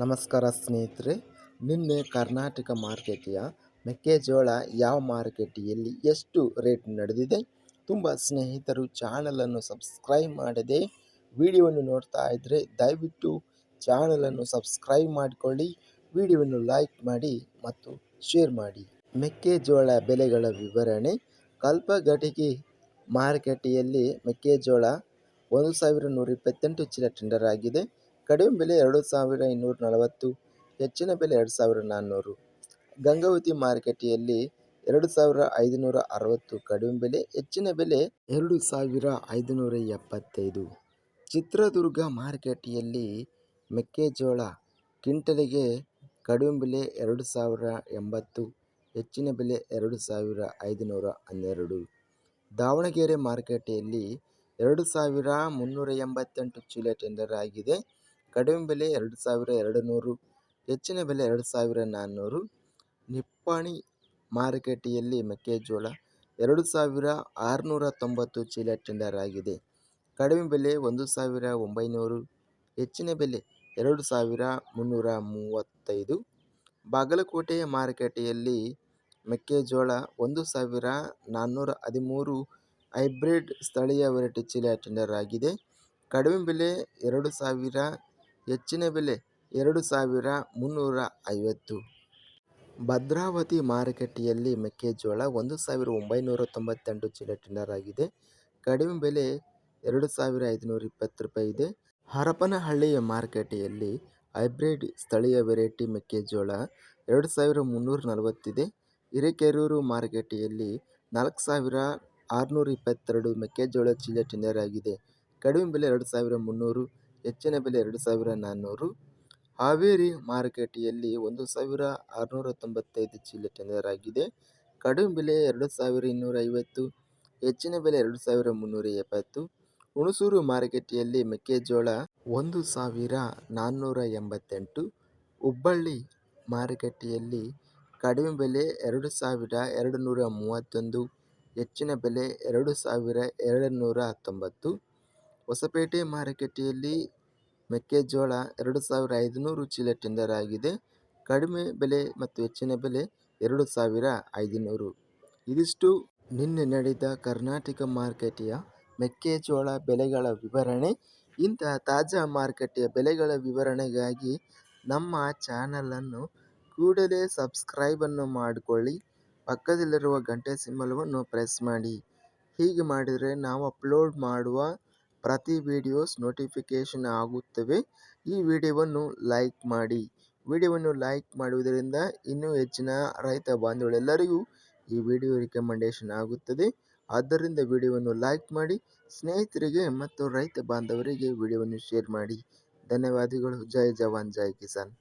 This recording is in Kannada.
ನಮಸ್ಕಾರ ಸ್ನೇಹಿತರೆ, ನಿನ್ನೆ ಕರ್ನಾಟಕ ಮಾರ್ಕೆಟಿಯ ಮೆಕ್ಕೆಜೋಳ ಯಾವ ಮಾರುಕಟ್ಟೆಯಲ್ಲಿ ಎಷ್ಟು ರೇಟ್ ನಡೆದಿದೆ? ತುಂಬ ಸ್ನೇಹಿತರು ಚಾನಲನ್ನು ಸಬ್ಸ್ಕ್ರೈಬ್ ಮಾಡದೆ ವಿಡಿಯೋವನ್ನು ನೋಡ್ತಾ ಇದ್ದರೆ ದಯವಿಟ್ಟು ಚಾನಲನ್ನು ಸಬ್ಸ್ಕ್ರೈಬ್ ಮಾಡಿಕೊಳ್ಳಿ, ವಿಡಿಯೋವನ್ನು ಲೈಕ್ ಮಾಡಿ ಮತ್ತು ಶೇರ್ ಮಾಡಿ. ಮೆಕ್ಕೆಜೋಳ ಬೆಲೆಗಳ ವಿವರಣೆ, ಕಲ್ಪಗಟಿಗೆ ಮಾರುಕಟ್ಟೆಯಲ್ಲಿ ಮೆಕ್ಕೆಜೋಳ ಒಂದು ಸಾವಿರ ನೂರ ಇಪ್ಪತ್ತೆಂಟು ಚೀಲ ಟೆಂಡರ್ ಆಗಿದೆ. ಕಡಿಮೆ ಬೆಲೆ ಎರಡು ಸಾವಿರ ಇನ್ನೂರ ನಲವತ್ತು, ಹೆಚ್ಚಿನ ಬೆಲೆ ಎರಡು ಸಾವಿರ ನಾನ್ನೂರು. ಗಂಗಾವತಿ ಮಾರುಕಟ್ಟೆಯಲ್ಲಿ ಎರಡು ಸಾವಿರ ಐದುನೂರ ಅರವತ್ತು ಕಡಿಮೆ ಬೆಲೆ, ಹೆಚ್ಚಿನ ಬೆಲೆ ಎರಡು ಸಾವಿರ ಐದುನೂರ ಎಪ್ಪತ್ತೈದು. ಚಿತ್ರದುರ್ಗ ಮಾರುಕಟ್ಟೆಯಲ್ಲಿ ಮೆಕ್ಕೆಜೋಳ ಕ್ವಿಂಟಲಿಗೆ ಕಡಿಮೆ ಬೆಲೆ ಎರಡು ಸಾವಿರ ಎಂಬತ್ತು, ಹೆಚ್ಚಿನ ಬೆಲೆ ಎರಡು ಸಾವಿರ ಐದುನೂರ ಹನ್ನೆರಡು. ದಾವಣಗೆರೆ ಮಾರುಕಟ್ಟೆಯಲ್ಲಿ ಎರಡು ಸಾವಿರ ಮುನ್ನೂರ ಎಂಬತ್ತೆಂಟು ಚೀಲ ಟೆಂಡರ್ ಆಗಿದೆ. ಕಡಿಮೆ ಬೆಲೆ ಎರಡು ಸಾವಿರ ಎರಡು ನೂರು ಹೆಚ್ಚಿನ ಬೆಲೆ ಎರಡು ಸಾವಿರ ನಾನ್ನೂರು, ನಿಪ್ಪಾಣಿ ಮಾರುಕಟ್ಟೆಯಲ್ಲಿ ಮೆಕ್ಕೆಜೋಳ ಎರಡು ಸಾವಿರ ಆರುನೂರ ತೊಂಬತ್ತು ಚೀಲ ಟೆಂಡರ್ ಆಗಿದೆ. ಕಡಿಮೆ ಬೆಲೆ ಒಂದು ಸಾವಿರ ಒಂಬೈನೂರು, ಹೆಚ್ಚಿನ ಬೆಲೆ ಎರಡು ಸಾವಿರ ಮುನ್ನೂರ ಮೂವತ್ತೈದು. ಬಾಗಲಕೋಟೆ ಮಾರುಕಟ್ಟೆಯಲ್ಲಿ ಮೆಕ್ಕೆಜೋಳ ಒಂದು ಸಾವಿರ ನಾನ್ನೂರ ಹದಿಮೂರು ಹೈಬ್ರಿಡ್ ಸ್ಥಳೀಯ ವೆರೈಟಿ ಚೀಲ ಟೆಂಡರ್ ಆಗಿದೆ. ಕಡಿಮೆ ಬೆಲೆ ಎರಡು ಸಾವಿರ ಹೆಚ್ಚಿನ ಬೆಲೆ ಎರಡು ಸಾವಿರ ಮುನ್ನೂರ ಐವತ್ತು. ಭದ್ರಾವತಿ ಮಾರುಕಟ್ಟೆಯಲ್ಲಿ ಮೆಕ್ಕೆಜೋಳ ಒಂದು ಸಾವಿರ ಒಂಬೈನೂರ ತೊಂಬತ್ತೆಂಟು ಚೀಲ ಟೆಂಡರ್ ಆಗಿದೆ ಕಡಿಮೆ ಬೆಲೆ ಎರಡು ಸಾವಿರ ಐದುನೂರ ಇಪ್ಪತ್ತು ರೂಪಾಯಿ ಇದೆ. ಹರಪನಹಳ್ಳಿಯ ಮಾರುಕಟ್ಟೆಯಲ್ಲಿ ಹೈಬ್ರಿಡ್ ಸ್ಥಳೀಯ ವೆರೈಟಿ ಮೆಕ್ಕೆಜೋಳ ಎರಡು ಸಾವಿರ ಮುನ್ನೂರ ನಲವತ್ತಿದೆ ಹಿರೇಕೆರೂರು ಮಾರುಕಟ್ಟೆಯಲ್ಲಿ ನಾಲ್ಕು ಸಾವಿರ ಆರುನೂರ ಇಪ್ಪತ್ತೆರಡು ಮೆಕ್ಕೆಜೋಳ ಚೀಲ ಟೆಂಡರ್ ಆಗಿದೆ ಕಡಿಮೆ ಬೆಲೆ ಎರಡು ಸಾವಿರ ಮುನ್ನೂರು ಹೆಚ್ಚಿನ ಬೆಲೆ ಎರಡು ಸಾವಿರ ನಾನ್ನೂರು ಹಾವೇರಿ ಮಾರುಕಟ್ಟೆಯಲ್ಲಿ ಒಂದು ಸಾವಿರ ಆರುನೂರ ತೊಂಬತ್ತೈದು ಚೀಲ ಟೆಂಡರ್ ಆಗಿದೆ. ಕಡಿಮೆ ಬೆಲೆ ಎರಡು ಸಾವಿರ ಇನ್ನೂರ ಐವತ್ತು, ಹೆಚ್ಚಿನ ಬೆಲೆ ಎರಡು ಸಾವಿರ ಮುನ್ನೂರ ಎಪ್ಪತ್ತು. ಹುಣಸೂರು ಮಾರುಕಟ್ಟೆಯಲ್ಲಿ ಮೆಕ್ಕೆಜೋಳ ಒಂದು ಸಾವಿರ ನಾನ್ನೂರ ಎಂಬತ್ತೆಂಟು. ಹುಬ್ಬಳ್ಳಿ ಮಾರುಕಟ್ಟೆಯಲ್ಲಿ ಕಡಿಮೆ ಬೆಲೆ ಎರಡು ಸಾವಿರ ಎರಡು ನೂರ ಮೂವತ್ತೊಂದು, ಹೆಚ್ಚಿನ ಬೆಲೆ ಎರಡು ಸಾವಿರ ಎರಡು ನೂರ ಹತ್ತೊಂಬತ್ತು ಹೊಸಪೇಟೆ ಮಾರುಕಟ್ಟೆಯಲ್ಲಿ ಮೆಕ್ಕೆಜೋಳ ಎರಡು ಸಾವಿರ ಐದುನೂರು ಚೀಲ ಟೆಂಡರ್ ಆಗಿದೆ. ಕಡಿಮೆ ಬೆಲೆ ಮತ್ತು ಹೆಚ್ಚಿನ ಬೆಲೆ ಎರಡು ಸಾವಿರ ಐದುನೂರು. ಇದಿಷ್ಟು ನಿನ್ನೆ ನಡೆದ ಕರ್ನಾಟಕ ಮಾರುಕಟ್ಟೆಯ ಮೆಕ್ಕೆಜೋಳ ಬೆಲೆಗಳ ವಿವರಣೆ. ಇಂತಹ ತಾಜಾ ಮಾರುಕಟ್ಟೆಯ ಬೆಲೆಗಳ ವಿವರಣೆಗಾಗಿ ನಮ್ಮ ಚಾನಲನ್ನು ಕೂಡಲೇ ಸಬ್ಸ್ಕ್ರೈಬನ್ನು ಮಾಡಿಕೊಳ್ಳಿ. ಪಕ್ಕದಲ್ಲಿರುವ ಗಂಟೆ ಸಿಂಬಲವನ್ನು ಪ್ರೆಸ್ ಮಾಡಿ. ಹೀಗೆ ಮಾಡಿದರೆ ನಾವು ಅಪ್ಲೋಡ್ ಮಾಡುವ ಪ್ರತಿ ವಿಡಿಯೋಸ್ ನೋಟಿಫಿಕೇಶನ್ ಆಗುತ್ತವೆ. ಈ ವಿಡಿಯೋವನ್ನು ಲೈಕ್ ಮಾಡಿ. ವಿಡಿಯೋವನ್ನು ಲೈಕ್ ಮಾಡುವುದರಿಂದ ಇನ್ನೂ ಹೆಚ್ಚಿನ ರೈತ ಬಾಂಧವರೆಲ್ಲರಿಗೂ ಈ ವಿಡಿಯೋ ರಿಕಮೆಂಡೇಷನ್ ಆಗುತ್ತದೆ. ಆದ್ದರಿಂದ ವಿಡಿಯೋವನ್ನು ಲೈಕ್ ಮಾಡಿ, ಸ್ನೇಹಿತರಿಗೆ ಮತ್ತು ರೈತ ಬಾಂಧವರಿಗೆ ವಿಡಿಯೋವನ್ನು ಶೇರ್ ಮಾಡಿ. ಧನ್ಯವಾದಗಳು. ಜೈ ಜವಾನ್, ಜೈ ಕಿಸಾನ್.